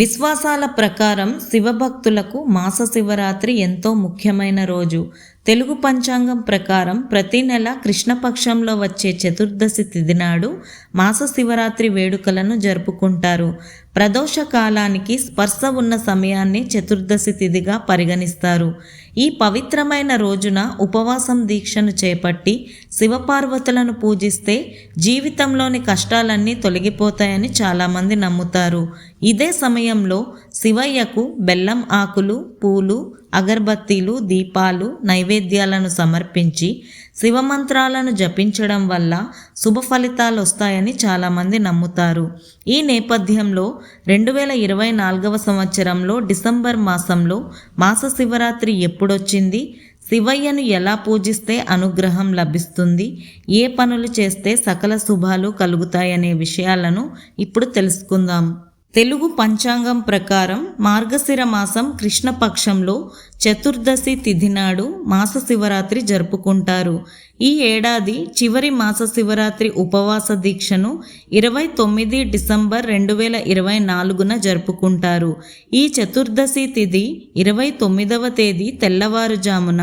విశ్వాసాల ప్రకారం శివభక్తులకు మాస శివరాత్రి ఎంతో ముఖ్యమైన రోజు. తెలుగు పంచాంగం ప్రకారం ప్రతి నెల కృష్ణపక్షంలో వచ్చే చతుర్దశి తిథి నాడు మాస శివరాత్రి వేడుకలను జరుపుకుంటారు. ప్రదోష కాలానికి స్పర్శ ఉన్న సమయాన్ని చతుర్దశి తిథిగా పరిగణిస్తారు. ఈ పవిత్రమైన రోజున ఉపవాసం దీక్షను చేపట్టి శివపార్వతులను పూజిస్తే జీవితంలోని కష్టాలన్నీ తొలగిపోతాయని చాలామంది నమ్ముతారు. ఇదే సమయంలో శివయ్యకు బెల్లం ఆకులు పూలు అగర్బత్తీలు దీపాలు నైవేద్యాలను సమర్పించి శివమంత్రాలను జపించడం వల్ల శుభ ఫలితాలు వస్తాయని చాలామంది నమ్ముతారు. ఈ నేపథ్యంలో రెండు వేల ఇరవై నాలుగవ సంవత్సరంలో డిసెంబర్ మాసంలో మాస శివరాత్రి ఎప్పుడొచ్చింది? శివయ్యను ఎలా పూజిస్తే అనుగ్రహం లభిస్తుంది? ఏ పనులు చేస్తే సకల శుభాలు కలుగుతాయనే విషయాలను ఇప్పుడు తెలుసుకుందాం. తెలుగు పంచాంగం ప్రకారం మార్గశిర మాసం కృష్ణపక్షంలో చతుర్దశి తిథి నాడు మాస శివరాత్రి జరుపుకుంటారు. ఈ ఏడాది చివరి మాస శివరాత్రి ఉపవాస దీక్షను ఇరవై తొమ్మిది డిసెంబర్ రెండు వేల ఇరవై నాలుగున జరుపుకుంటారు. ఈ చతుర్దశి తిథి ఇరవై తొమ్మిదవ తేదీ తెల్లవారుజామున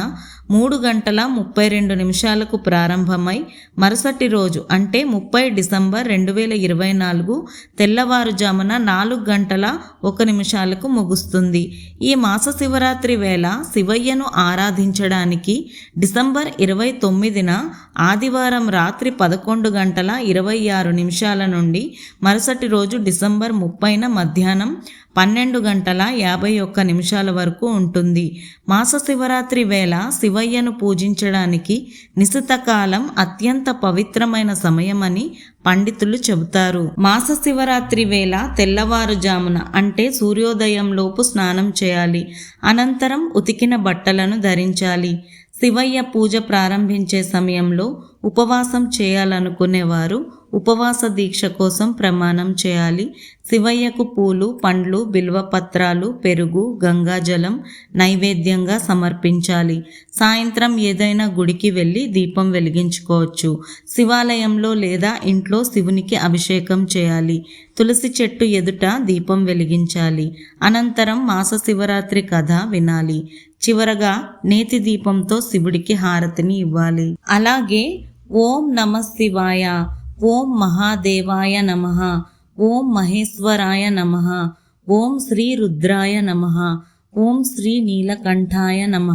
మూడు గంటల ముప్పై రెండు నిమిషాలకు ప్రారంభమై మరుసటి రోజు అంటే ముప్పై డిసెంబర్ రెండు వేల ఇరవై నాలుగు తెల్లవారుజామున నాలుగు గంటల ఒక నిమిషాలకు ముగుస్తుంది. ఈ మాస శివరాత్రి వేళ శివయ్యను ఆరాధించడానికి డిసెంబర్ ఇరవై తొమ్మిదిన ఆదివారం రాత్రి పదకొండు గంటల ఇరవై ఆరు నిమిషాల నుండి మరుసటి రోజు డిసెంబర్ ముప్పైన మధ్యాహ్నం పన్నెండు గంటల యాభై ఒక్క నిమిషాల వరకు ఉంటుంది. మాస శివరాత్రి వేళ శివ శివయ్యను పూజించడానికి నిశితకాలం అత్యంత పవిత్రమైన సమయమని పండితులు చెబుతారు. మాస శివరాత్రి వేళ తెల్లవారుజామున అంటే సూర్యోదయంలోపు స్నానం చేయాలి. అనంతరం ఉతికిన బట్టలను ధరించాలి. శివయ్య పూజ ప్రారంభించే సమయంలో ఉపవాసం చేయాలనుకునేవారు ఉపవాస దీక్ష కోసం ప్రమాణం చేయాలి. శివయ్యకు పూలు పండ్లు బిల్వపత్రాలు పెరుగు గంగాజలం నైవేద్యంగా సమర్పించాలి. సాయంత్రం ఏదైనా గుడికి వెళ్ళి దీపం వెలిగించుకోవచ్చు. శివాలయంలో లేదా ఇంట్లో శివునికి అభిషేకం చేయాలి. తులసి చెట్టు ఎదుట దీపం వెలిగించాలి. అనంతరం మాస శివరాత్రి కథ వినాలి. చివరగా నేతి దీపంతో శివుడికి హారతిని ఇవ్వాలి. అలాగే ఓం నమ శివాయ. ఓం మహాదేవాయ నమ. ఓం మహేశ్వరాయ నమ. ఓం శ్రీ రుద్రాయ నమ. ఓం శ్రీ నీలకంఠాయ నమ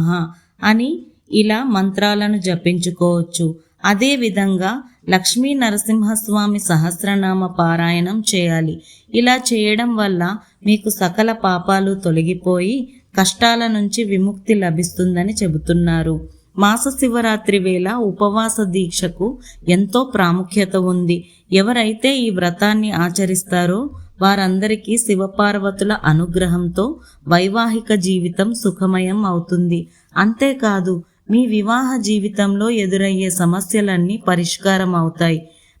అని ఇలా మంత్రాలను జపించుకోవచ్చు. అదేవిధంగా లక్ష్మీ నరసింహస్వామి సహస్రనామ పారాయణం చేయాలి. ఇలా చేయడం వల్ల మీకు సకల పాపాలు తొలగిపోయి కష్టాల నుంచి విముక్తి లభిస్తుందని చెబుతున్నారు. మాస శివరాత్రి వేళ ఉపవాస దీక్షకు ఎంతో ప్రాముఖ్యత ఉంది. ఎవరైతే ఈ వ్రతాన్ని ఆచరిస్తారో వారందరికీ శివపార్వతుల అనుగ్రహంతో వైవాహిక జీవితం సుఖమయం అవుతుంది. అంతేకాదు మీ వివాహ జీవితంలో ఎదురయ్యే సమస్యలన్నీ పరిష్కారం అవుతాయి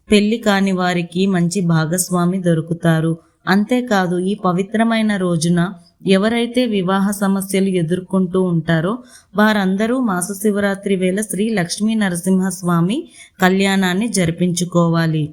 పెళ్ళి కాని వారికి మంచి భాగస్వామి దొరుకుతారు. అంతేకాదు ఈ పవిత్రమైన రోజున ఎవరైతే వివాహ సమస్యలు ఎదుర్కొంటూ ఉంటారో వారందరూ మాస శివరాత్రి వేళ శ్రీ లక్ష్మీ నరసింహస్వామి కళ్యాణాన్ని జరిపించుకోవాలి.